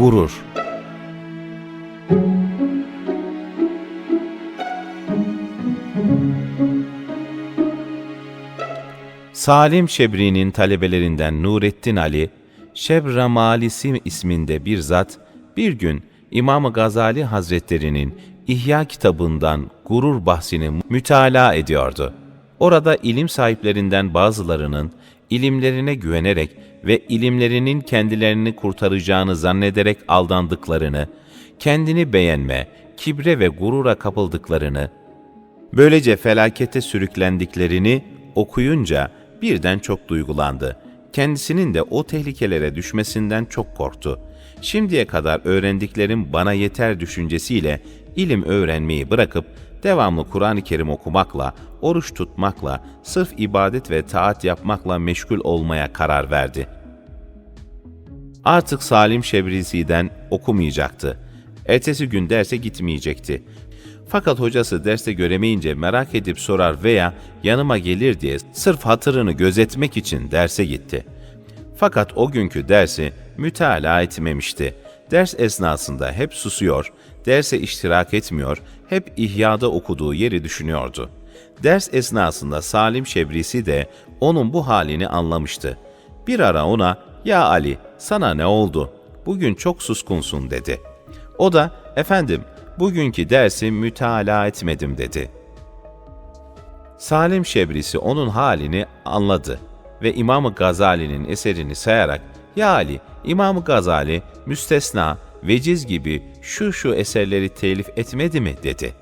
Gurur Salim Şebri'nin talebelerinden Nurettin Ali, Şebra Malisi isminde bir zat, bir gün İmam Gazali Hazretleri'nin İhya kitabından gurur bahsini mütalaa ediyordu. Orada ilim sahiplerinden bazılarının ilimlerine güvenerek ve ilimlerinin kendilerini kurtaracağını zannederek aldandıklarını, kendini beğenme, kibre ve gurura kapıldıklarını, Böylece felakete sürüklendiklerini okuyunca birden çok duygulandı. Kendisinin de o tehlikelere düşmesinden çok korktu. Şimdiye kadar öğrendiklerim bana yeter düşüncesiyle ilim öğrenmeyi bırakıp devamlı Kur'an-ı Kerim okumakla, oruç tutmakla, sırf ibadet ve taat yapmakla meşgul olmaya karar verdi. Artık Salim Şebrizi'den okumayacaktı. Ertesi gün derse gitmeyecekti. Fakat hocası derste göremeyince merak edip sorar veya yanıma gelir diye sırf hatırını gözetmek için derse gitti. Fakat o günkü dersi mütalaa etmemişti. Ders esnasında hep susuyor, derse iştirak etmiyor, hep ihyada okuduğu yeri düşünüyordu. Ders esnasında Salim Şebrisi de onun bu halini anlamıştı. Bir ara ona, ''Ya Ali, sana ne oldu? Bugün çok suskunsun.'' dedi. O da, ''Efendim, bugünkü dersi mütalaa etmedim.'' dedi. Salim Şebrisi onun halini anladı ve İmam Gazali'nin eserini sayarak ''Ya Ali, İmam Gazali müstesna, veciz gibi şu şu eserleri telif etmedi mi?'' dedi.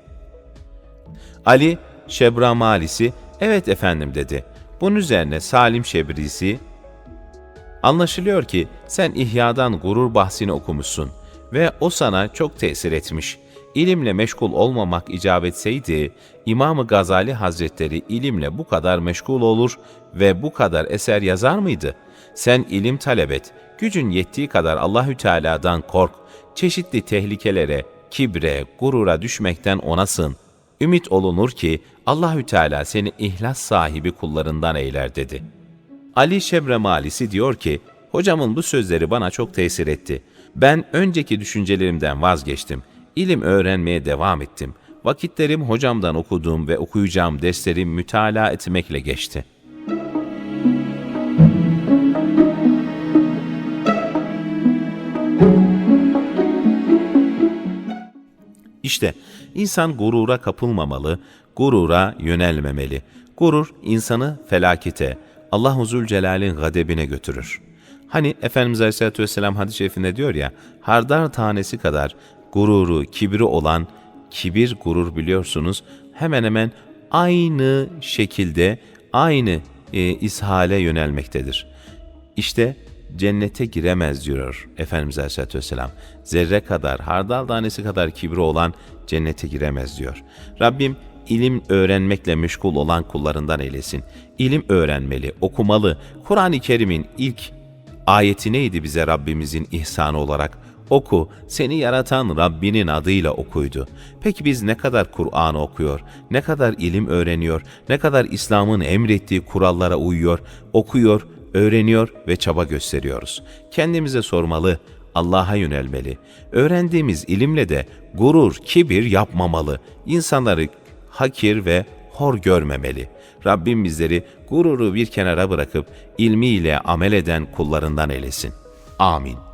Ali Şebramalisi ''Evet efendim'' dedi. Bunun üzerine Salim Şebrisi Anlaşılıyor ki sen İhya'dan gurur bahsini okumuşsun ve o sana çok tesir etmiş. İlimle meşgul olmamak icap etseydi, İmam-ı Gazali Hazretleri ilimle bu kadar meşgul olur ve bu kadar eser yazar mıydı? Sen ilim talep et, gücün yettiği kadar Allahü Teala'dan kork, çeşitli tehlikelere, kibre, gurura düşmekten ona sığın. Ümit olunur ki Allahü Teala seni ihlas sahibi kullarından eyler dedi.'' Ali Şebre Malisi diyor ki, hocamın bu sözleri bana çok tesir etti. Ben önceki düşüncelerimden vazgeçtim. İlim öğrenmeye devam ettim. Vakitlerim hocamdan okuduğum ve okuyacağım dersleri mütalaa etmekle geçti. İşte insan gurura kapılmamalı, gurura yönelmemeli. Gurur insanı felakete, Allahu Zülcelal'in gadebine götürür. Hani Efendimiz Aleyhisselatü Vesselam hadis-i şerifinde diyor ya, hardar tanesi kadar gururu, kibri olan, kibir, gurur biliyorsunuz, hemen hemen aynı şekilde, aynı e, ishale yönelmektedir. İşte cennete giremez diyor Efendimiz Aleyhisselatü Vesselam. Zerre kadar, hardal tanesi kadar kibri olan cennete giremez diyor. Rabbim ilim öğrenmekle meşgul olan kullarından eylesin. İlim öğrenmeli, okumalı. Kur'an-ı Kerim'in ilk ayeti neydi bize Rabbimizin ihsanı olarak? Oku, seni yaratan Rabbinin adıyla okuydu. Peki biz ne kadar Kur'an'ı okuyor, ne kadar ilim öğreniyor, ne kadar İslam'ın emrettiği kurallara uyuyor, okuyor, öğreniyor ve çaba gösteriyoruz. Kendimize sormalı, Allah'a yönelmeli. Öğrendiğimiz ilimle de gurur, kibir yapmamalı. İnsanları hakir ve hor görmemeli. Rabbim bizleri gururu bir kenara bırakıp ilmiyle amel eden kullarından eylesin. Amin.